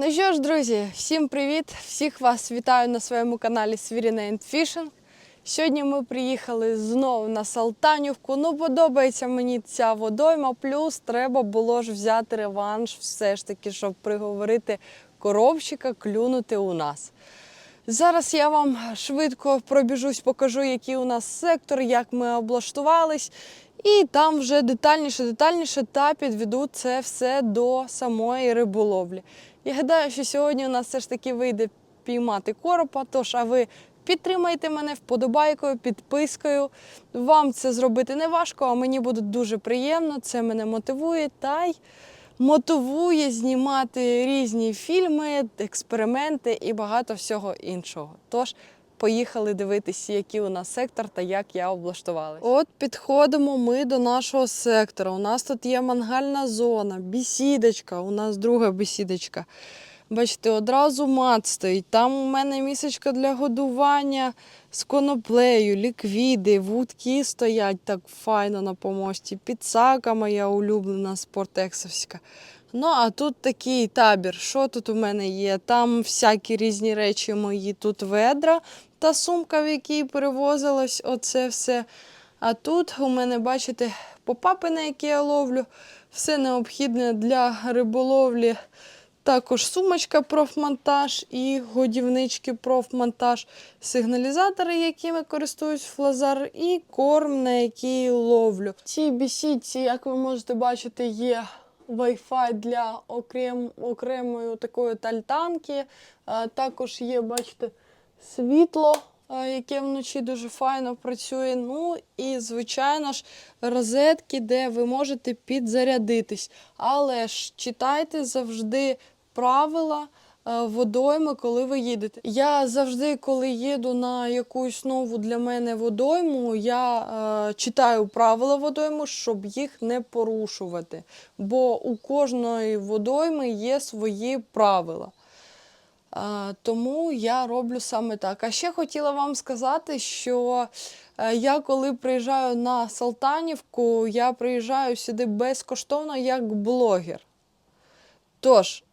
Ну що ж, друзі, всім привіт! Всіх вас вітаю на своєму каналі Свіріна Fishing. Сьогодні ми приїхали знову на Салтанівку. Ну, подобається мені ця водойма, плюс треба було ж взяти реванш, все ж таки, щоб приговорити коробчика клюнути у нас. Зараз я вам швидко пробіжусь, покажу, який у нас сектор, як ми облаштувались. І там вже детальніше, детальніше та підведу це все до самої риболовлі. Я гадаю, що сьогодні у нас все ж таки вийде піймати коропа. Тож, а ви підтримайте мене вподобайкою, підпискою. Вам це зробити не важко, а мені буде дуже приємно. Це мене мотивує та й мотивує знімати різні фільми, експерименти і багато всього іншого. Тож. Поїхали дивитися, який у нас сектор та як я облаштувалась. От підходимо ми до нашого сектора. У нас тут є мангальна зона, бісідочка, у нас друга бісідочка. Бачите, одразу мат стоїть. Там у мене місечка для годування з коноплею, ліквіди, вудки стоять так файно на помості. Підсака моя улюблена спортексовська. Ну, а тут такий табір. Що тут у мене є? Там всякі різні речі мої. Тут ведра та сумка, в якій перевозилось оце все. А тут у мене, бачите, попапи, на які я ловлю. Все необхідне для риболовлі. Також сумочка профмонтаж і годівнички профмонтаж, сигналізатори, якими користуюсь флазар, і корм, на який ловлю. В цій бісідці, як ви можете бачити, є Wi-Fi для окрем, окремої такої тальтанки. А, Також є, бачите, світло, яке вночі дуже файно працює. Ну і, звичайно ж, розетки, де ви можете підзарядитись. Але ж читайте завжди правила. е, Водойми, коли ви їдете. Я завжди, коли їду на якусь нову для мене водойму, я е, читаю правила водойми, щоб їх не порушувати. Бо у кожної водойми є свої правила. Тому я роблю саме так. А ще хотіла вам сказати, що е, я коли приїжджаю на Салтанівку, я приїжджаю сюди безкоштовно як блогер. Тож,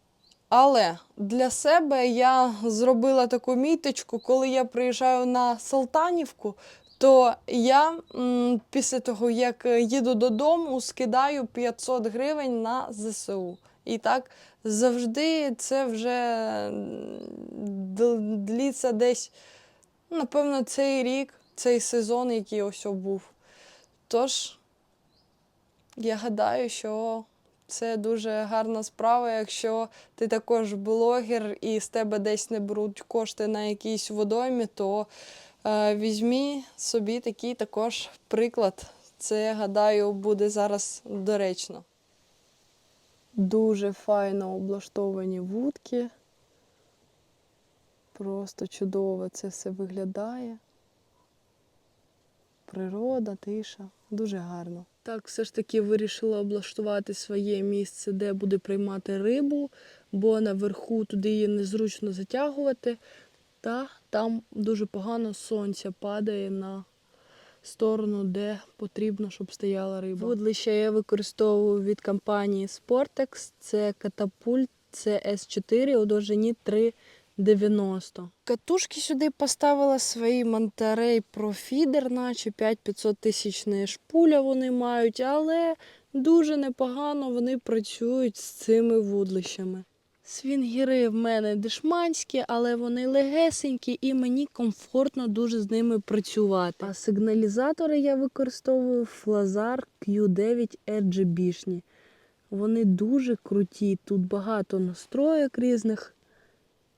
але для себе я зробила таку міточку, коли я приїжджаю на Салтанівку, то я після того, як їду додому, скидаю 500 гривень на ЗСУ. І так завжди це вже дліться десь, напевно, цей рік, цей сезон, який ось був. Тож, я гадаю, що це дуже гарна справа, якщо ти також блогер і з тебе десь не беруть кошти на якійсь водоймі, то е, візьмі собі такий також приклад. Це, гадаю, буде зараз доречно. Дуже файно облаштовані вудки. Просто чудово це все виглядає. Природа, тиша, дуже гарно. Так, все ж таки вирішила облаштувати своє місце, де буде приймати рибу, бо наверху туди її незручно затягувати. Та там дуже погано сонце падає на сторону, де потрібно, щоб стояла риба. Вудлище я використовую від компанії Sportex. Це катапульт CS4 у довжині 3,90. Катушки сюди поставила свої Монтерей Profider, наче 5500 тисячної шпуля вони мають, але дуже непогано вони працюють з цими вудлищами. Свінгіри в мене дешманські, але вони легесенькі і мені комфортно дуже з ними працювати. А сигналізатори я використовую Флазар Q9 RGB-шні. Вони дуже круті, тут багато настроєк різних.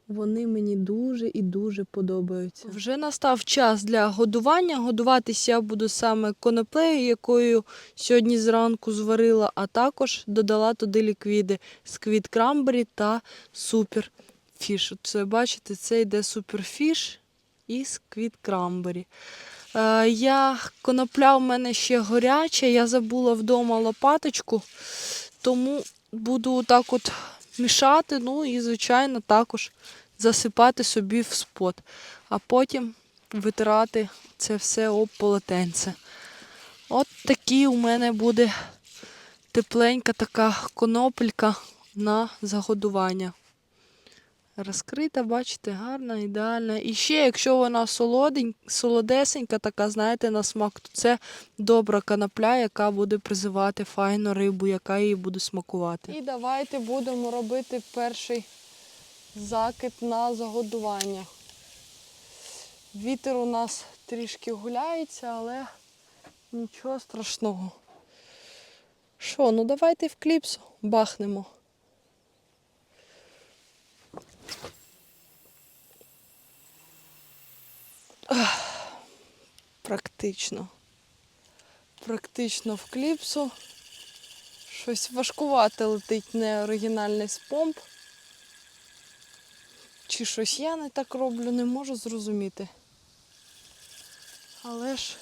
Вони мені дуже і дуже подобаються. Вже настав час для годування. Годуватися я буду саме коноплею, якою сьогодні зранку зварила, а також додала туди ліквіди сквіт крамбері та суперфіш. Це бачите, це йде суперфіш і сквіт крамбері. Е, я конопля у мене ще горяча, я забула вдома лопаточку, тому буду так от мішати, ну і, звичайно, також засипати собі в спот, а потім витирати це все об полотенце. От такий у мене буде тепленька така конопелька на загодування. Розкрита, бачите, гарна, ідеальна. І ще, якщо вона солодень, солодесенька, така, знаєте, на смак, то це добра канапля, яка буде призивати файну рибу, яка її буде смакувати. І давайте будемо робити перший закид на загодування. Вітер у нас трішки гуляється, але нічого страшного. Що, ну давайте в кліпсу бахнемо. Практично. Практично в кліпсу. Щось важкувате летить не оригінальний спомп. Чи щось я не так роблю, не можу зрозуміти. Але ж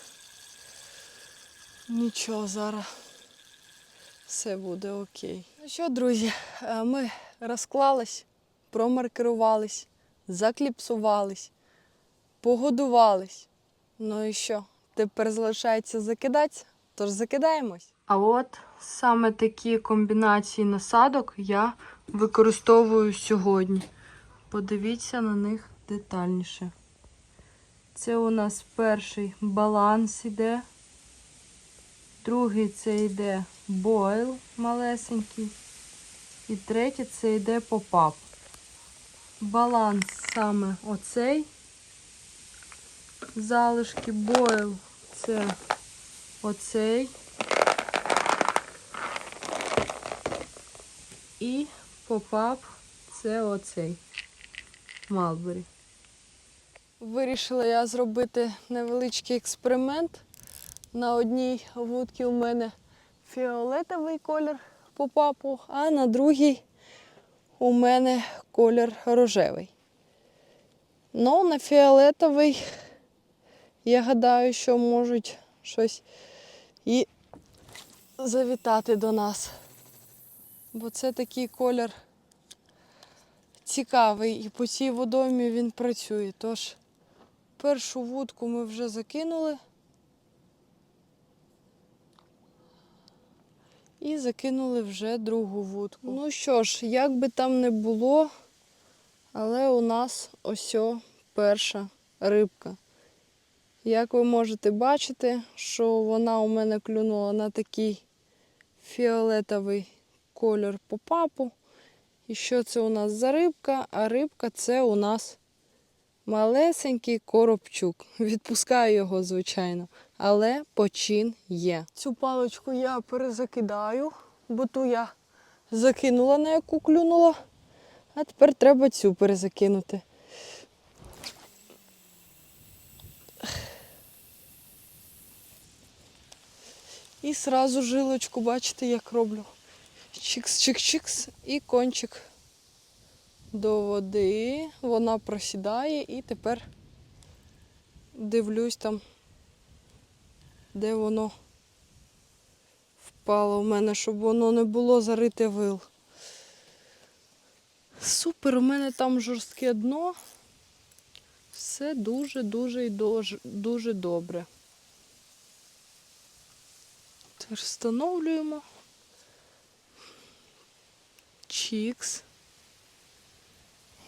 нічого зараз все буде окей. Ну що, друзі, е, ми розклались, промаркерувались, закліпсувались, погодувались. Ну і що? Тепер залишається закидатися, тож закидаємось. А от саме такі комбінації насадок я використовую сьогодні. Подивіться на них детальніше. Це у нас перший баланс іде. Другий це йде бойл малесенький. І третій це йде попап. Баланс саме оцей. Залишки бойл це оцей. І попап це оцей. Малбері. Вирішила я зробити невеличкий експеримент. На одній вудці у мене фіолетовий колір попапу, а на другій у мене колір рожевий. Ну, на фіолетовий я гадаю, що можуть щось і завітати до нас. Бо це такий колір цікавий і по цій водоймі він працює. Тож першу вудку ми вже закинули. І закинули вже другу вудку. Ну що ж, як би там не було, але у нас ось перша рибка. Як ви можете бачити, що вона у мене клюнула на такий фіолетовий колір попапу. І що це у нас за рибка? А рибка це у нас малесенький коробчук. Відпускаю його, звичайно, але почин є. Цю паличку я перезакидаю, бо ту я закинула, на яку клюнула. А тепер треба цю перезакинути. І сразу жилочку, бачите, як роблю. Чикс-чик-чикс і кончик до води. Вона просідає і тепер дивлюсь там, де воно впало в мене, щоб воно не було зарите вил. Супер, у мене там жорстке дно. Все дуже-дуже і дуже, дуже добре. Тепер встановлюємо. Чікс.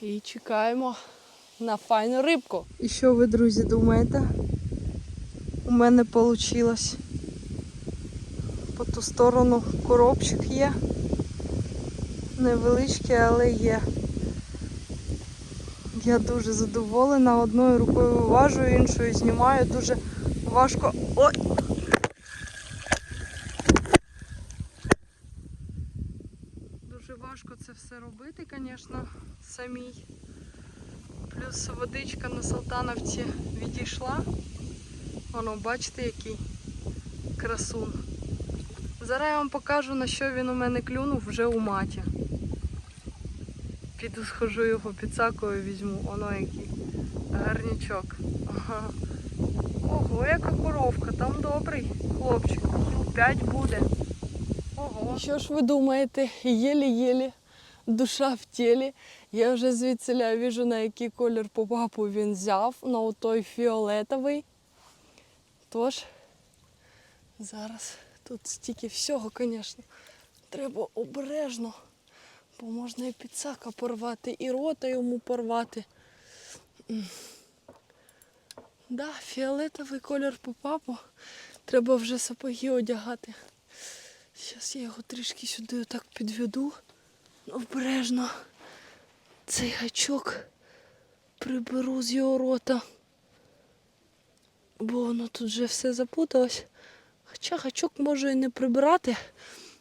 І чекаємо на файну рибку. І що ви, друзі, думаєте? У мене вийшло. По ту сторону коробчик є. Невеличкий, але є. Я дуже задоволена. Одною рукою виважую, іншою знімаю. Дуже важко. Ой! Дуже важко це все робити, звісно, самій. Плюс водичка на Салтановці відійшла. Воно, бачите, який красун. Зараз я вам покажу, на що він у мене клюнув вже у маті. Піду схожу його підсакою візьму, воно який гарнічок. Ого, яка коровка, там добрий хлопчик, 5 буде. Ого. Що ж ви думаєте, єлі-єлі, душа в тілі. Я вже звідсиля віжу, на який колір по папу він взяв, на той фіолетовий. Тож, зараз тут стільки всього, звісно, треба обережно Бо можна і підсака порвати, і рота йому порвати. Да, фіолетовий колір по папу. Треба вже сапоги одягати. Зараз я його трішки сюди отак підведу. Обережно. Цей гачок приберу з його рота. Бо воно тут вже все запуталось. Хоча гачок можу і не прибирати,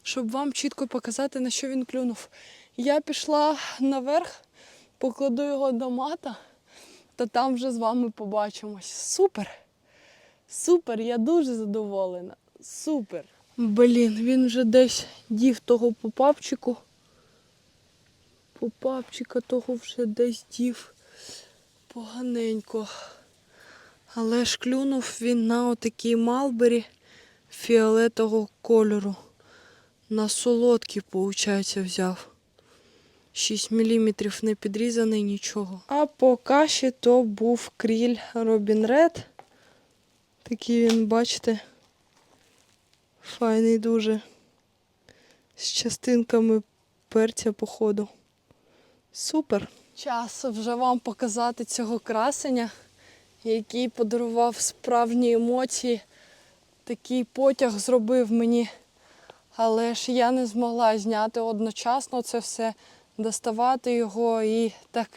щоб вам чітко показати, на що він клюнув. Я пішла наверх, покладу його до мата, та там вже з вами побачимось. Супер! Супер, я дуже задоволена. Супер. Блін, він вже десь дів того попапчику. Попапчика того вже десь дів поганенько. Але ж клюнув він на отакій малбері фіолетового кольору. На солодкий, виходить, взяв. 6 мм не підрізаний нічого. А по каші то був кріль Робін Ред. Такий він, бачите, файний дуже. З частинками перця, походу. Супер. Час вже вам показати цього красення, який подарував справжні емоції. Такий потяг зробив мені. Але ж я не змогла зняти одночасно це все, доставати його і так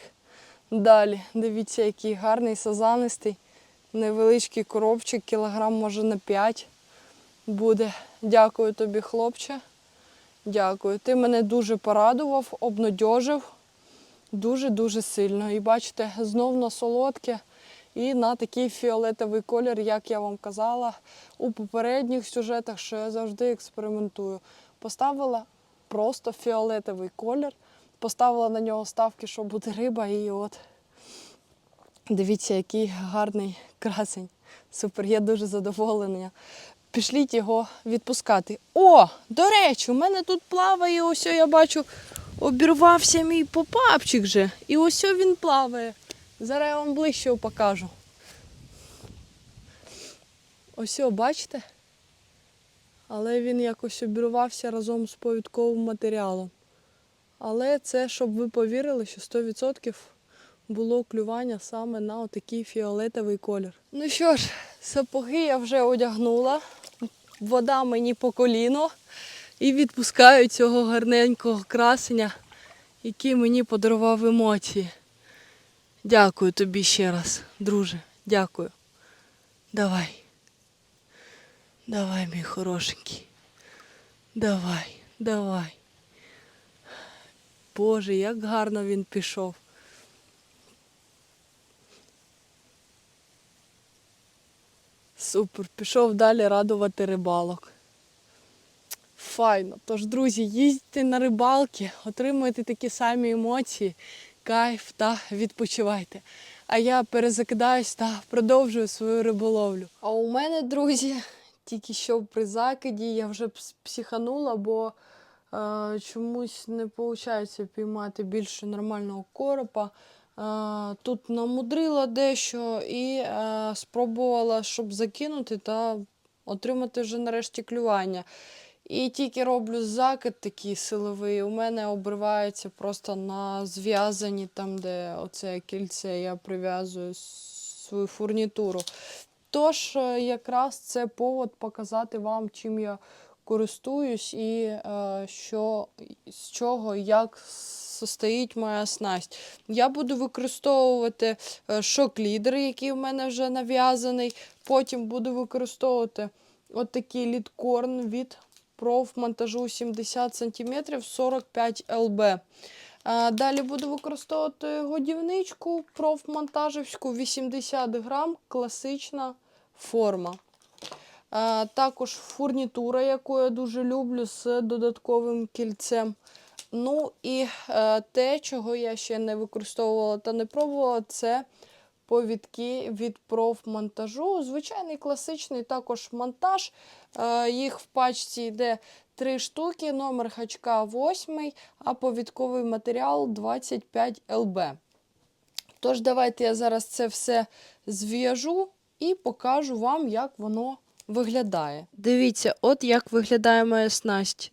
далі. Дивіться, який гарний сазанистий, невеличкий коробчик, кілограм може на 5 буде. Дякую тобі, хлопче. Дякую. Ти мене дуже порадував, обнадьожив дуже-дуже сильно. І бачите, знов на солодке і на такий фіолетовий колір, як я вам казала у попередніх сюжетах, що я завжди експериментую. Поставила просто фіолетовий колір, поставила на нього ставки, що буде риба, і от дивіться, який гарний красень. Супер, я дуже задоволена. Пішліть його відпускати. О, до речі, у мене тут плаває, ось я бачу, обірвався мій попапчик же. І ось він плаває. Зараз я вам ближче покажу. Ось, бачите? Але він якось обірвався разом з повідковим матеріалом. Але це, щоб ви повірили, що 100% було клювання саме на отакий фіолетовий колір. Ну що ж, сапоги я вже одягнула, вода мені по коліно і відпускаю цього гарненького красення, який мені подарував емоції. Дякую тобі ще раз, друже. Дякую. Давай. Давай, мій хорошенький. Давай, давай. Боже, як гарно він пішов. Супер, пішов далі радувати рибалок. Файно. Тож, друзі, їздьте на рибалки, отримуйте такі самі емоції, кайф та відпочивайте. А я перезакидаюсь та продовжую свою риболовлю. А у мене, друзі, тільки що при закиді я вже психанула, бо е, чомусь не виходить піймати більше нормального коропа. Е, тут намудрила дещо і е, спробувала, щоб закинути та отримати вже нарешті клювання. І тільки роблю закид такий силовий, у мене обривається просто на зв'язані, там, де оце кільце я прив'язую свою фурнітуру. Тож, е, якраз це повод показати вам, чим я користуюсь і е, що, з чого, як состоїть моя снасть. Я буду використовувати е, шок-лідер, який в мене вже нав'язаний. Потім буду використовувати отакий літкорн від профмонтажу 70 см 45 ЛБ. Далі буду використовувати годівничку профмонтажівську 80 грам, класична форма. Також фурнітура, яку я дуже люблю з додатковим кільцем. Ну і е, те, чого я ще не використовувала та не пробувала, це повідки від профмонтажу. Звичайний класичний також монтаж. Е, їх в пачці йде три штуки, номер гачка 8, а повідковий матеріал 25 ЛБ. Тож, давайте я зараз це все зв'яжу і покажу вам, як воно виглядає. Дивіться, от як виглядає моя снасть.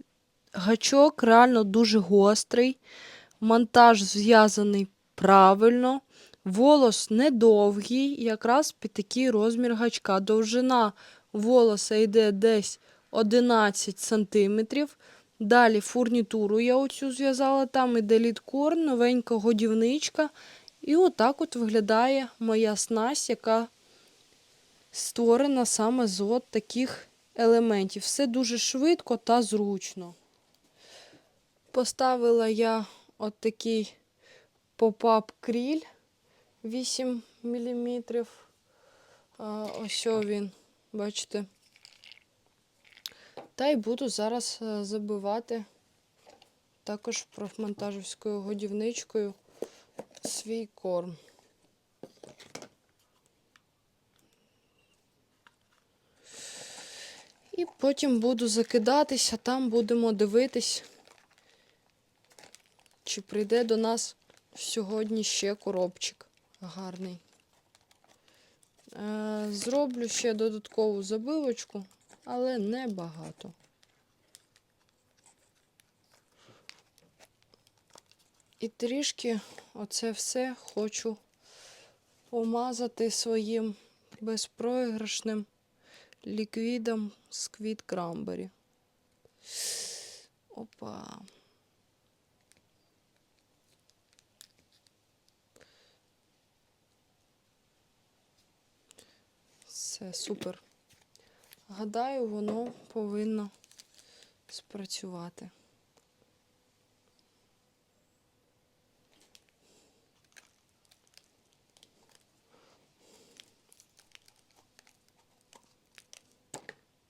гачок реально дуже гострий, монтаж зв'язаний правильно, волос недовгий, якраз під такий розмір гачка. Довжина волоса йде десь 11 сантиметрів. Далі фурнітуру я оцю зв'язала, там іде літкор, новенька годівничка. І отак от виглядає моя снасть, яка створена саме з от таких елементів. Все дуже швидко та зручно. Поставила я от такий поп-ап кріль 8 мм. Ось він, бачите. Та й буду зараз е, забивати також профмонтажівською годівничкою свій корм. І потім буду закидатися, там будемо дивитись, чи прийде до нас сьогодні ще коробчик гарний. Е, Зроблю ще додаткову забивочку, але не багато. І трішки оце все хочу помазати своїм безпроіграшним ліквідом з квіт крамбері. Опа. Все, супер. Гадаю, воно повинно спрацювати.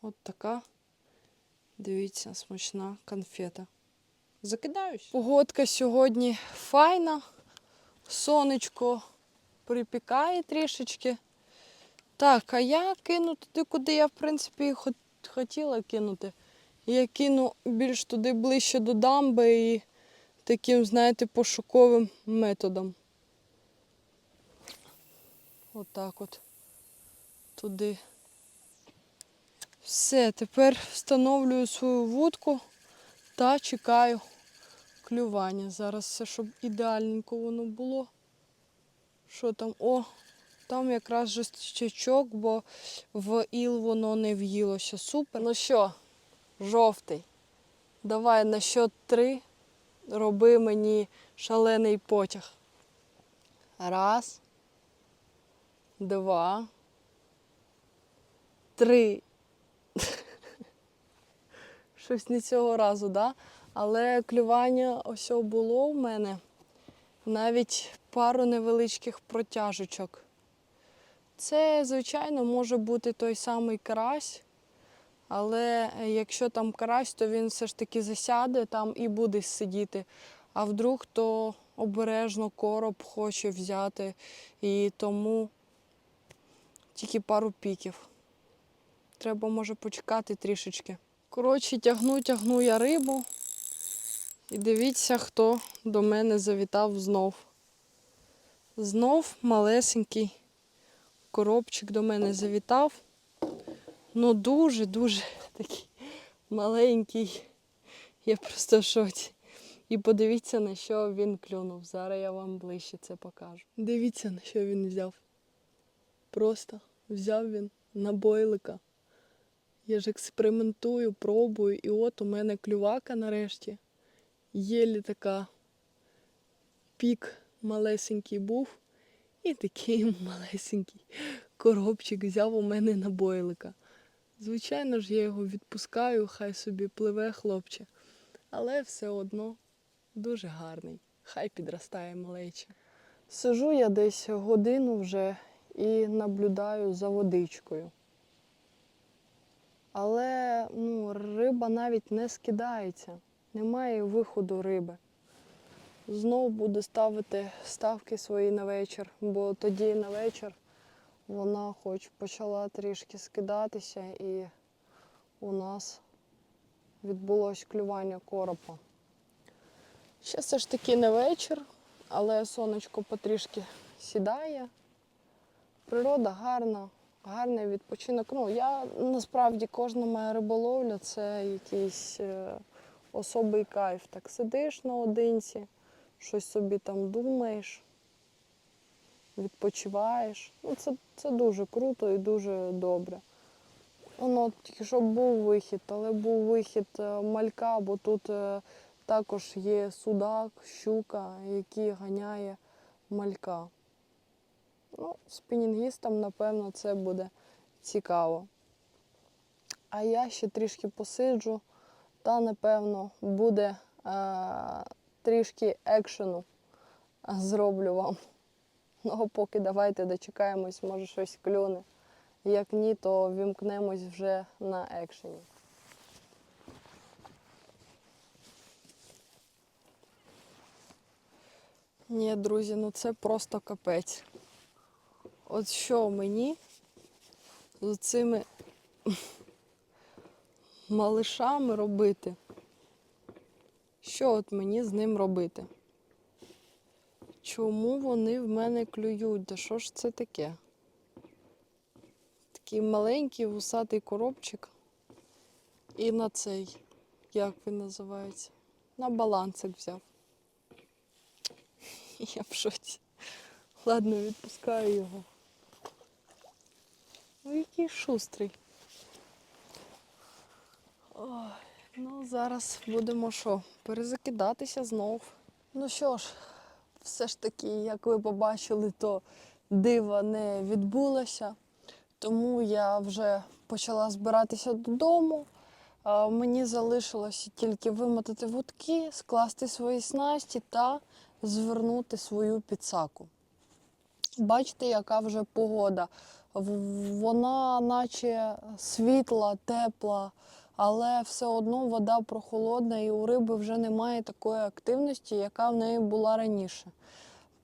От така, дивіться, смачна конфета. Закидаюсь. Погодка сьогодні файна. Сонечко припікає трішечки. Так, а я кину туди, куди я, в принципі, хотіла кинути. Я кину більш туди ближче до дамби і таким, знаєте, пошуковим методом. Отак от туди. Все, тепер встановлюю свою вудку та чекаю клювання. Зараз все, щоб ідеальненько воно було. Що там? О, там якраз жестячок, бо в іл воно не в'їлося. Супер. Ну що, жовтий. Давай на счет три роби мені шалений потяг. Раз. Два. Три. Щось не цього разу, да? Але клювання ось було в мене. Навіть пару невеличких протяжечок. Це, звичайно, може бути той самий карась, але якщо там карась, то він все ж таки засяде там і буде сидіти. А вдруг то обережно короб хоче взяти, і тому тільки пару піків. Треба, може, почекати трішечки. Коротше, тягну, тягну я рибу. І дивіться, хто до мене завітав знов. Знов малесенький коробчик до мене завітав. Ну дуже-дуже такий маленький. Я просто в шоці. І подивіться, на що він клюнув. Зараз я вам ближче це покажу. Дивіться, на що він взяв. Просто взяв він на бойлика. Я ж експериментую, пробую, і от у мене клювака нарешті. Єлі така пік малесенький був, і такий малесенький коробчик взяв у мене на бойлика. Звичайно ж, я його відпускаю, хай собі пливе хлопче. Але все одно дуже гарний. Хай підростає малече. Сижу я десь годину вже і наблюдаю за водичкою. Але ну, риба навіть не скидається, немає виходу риби. Знову буду ставити ставки свої на вечір, бо тоді на вечір вона хоч почала трішки скидатися і у нас відбулось клювання коропа. Ще все ж таки не вечір, але сонечко потрішки сідає. Природа гарна, гарний відпочинок. Ну, я насправді кожна моя риболовля це якийсь е, особий кайф. Так сидиш наодинці, щось собі там думаєш, відпочиваєш. Ну, це, це дуже круто і дуже добре. Воно тільки що був вихід, але був вихід е, малька, бо тут е, також є судак, щука, який ганяє малька. Ну, спінінгістам, напевно, це буде цікаво. А я ще трішки посиджу, та, напевно, буде е, трішки екшену зроблю вам. Ну, а поки давайте дочекаємось, може щось клюне. Як ні, то вімкнемось вже на екшені. Ні, друзі, ну це просто капець. От що мені з цими малишами робити? Що от мені з ним робити? Чому вони в мене клюють? Да що ж це таке? Такий маленький вусатий коробчик. І на цей, як він називається? На балансик взяв. Я в шоці. Ладно, відпускаю його. Ну, який шустрий. Ой, ну зараз будемо що? Перезакидатися знов. Ну що ж, все ж таки, як ви побачили, то дива не відбулося. Тому я вже почала збиратися додому. Мені залишилося тільки вимотати вудки, скласти свої снасті та звернути свою підсаку. Бачите, яка вже погода. Вона наче світла, тепла, але все одно вода прохолодна і у риби вже немає такої активності, яка в неї була раніше.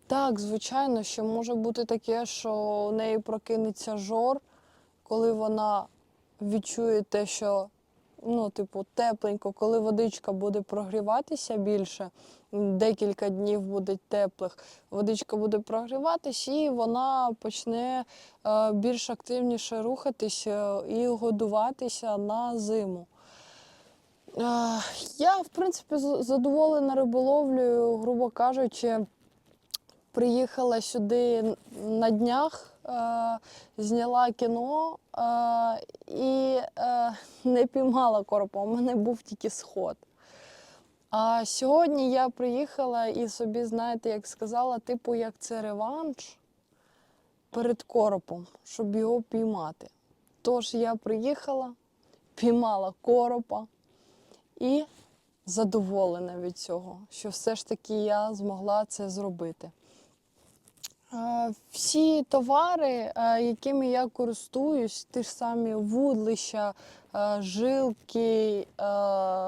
Так, звичайно, що може бути таке, що у неї прокинеться жор, коли вона відчує те, що ну, типу, тепленько, коли водичка буде прогріватися більше, декілька днів буде теплих, водичка буде прогріватися і вона почне е, більш активніше рухатися і годуватися на зиму. Е, Я, в принципі, задоволена риболовлею, грубо кажучи, приїхала сюди на днях, е, зняла кіно е, і е, не піймала коропа. У мене був тільки сход. А сьогодні я приїхала і собі, знаєте, як сказала, типу, як це реванш перед коропом, щоб його піймати. Тож я приїхала, піймала коропа і задоволена від цього, що все ж таки я змогла це зробити. Е, Всі товари, е, якими я користуюсь, ті ж самі вудлища, е, жилки,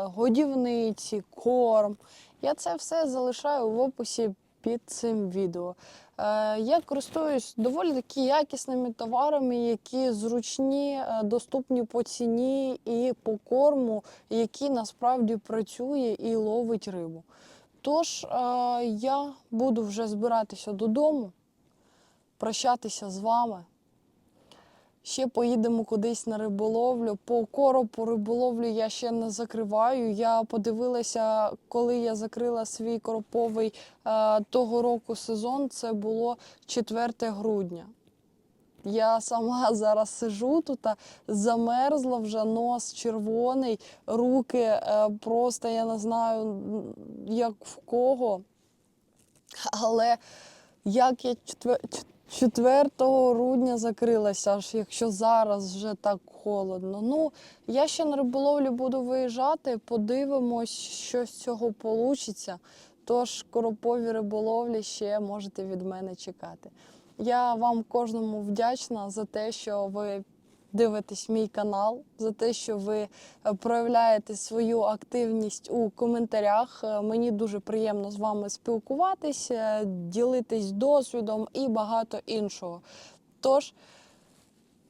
годівниці, корм. Я це все залишаю в описі під цим відео. Я користуюсь доволі таки якісними товарами, які зручні, доступні по ціні і по корму, які насправді працює і ловить рибу. Тож я буду вже збиратися додому, прощатися з вами. Ще поїдемо кудись на риболовлю. По коропу риболовлю я ще не закриваю. Я подивилася, коли я закрила свій короповий е, того року сезон, це було 4 грудня. Я сама зараз сижу тут, замерзла вже нос червоний, руки е, просто я не знаю, як в кого. Але як я 4 грудня закрилася, аж якщо зараз вже так холодно. Ну, я ще на риболовлю буду виїжджати, подивимось, що з цього вийде. Тож коропові риболовлі ще можете від мене чекати. Я вам кожному вдячна за те, що ви дивитесь мій канал, за те, що ви е, проявляєте свою активність у коментарях. Е, Мені дуже приємно з вами спілкуватися, ділитись досвідом і багато іншого. Тож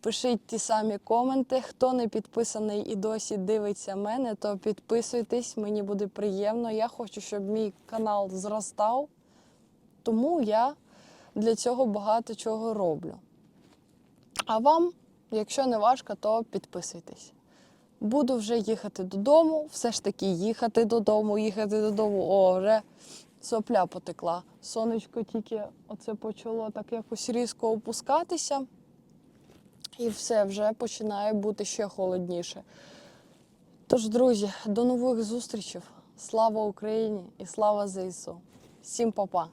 пишіть ті самі коменти. Хто не підписаний і досі дивиться мене, то підписуйтесь, мені буде приємно. Я хочу, щоб мій канал зростав, тому я для цього багато чого роблю. А вам, якщо не важко, то підписуйтесь. буду вже їхати додому. Все ж таки їхати додому, їхати додому. О, вже сопля потекла. Сонечко тільки оце почало так якось різко опускатися. І все вже починає бути ще холодніше. Тож, друзі, до нових зустрічей. Слава Україні і слава ЗСУ. Всім па-па!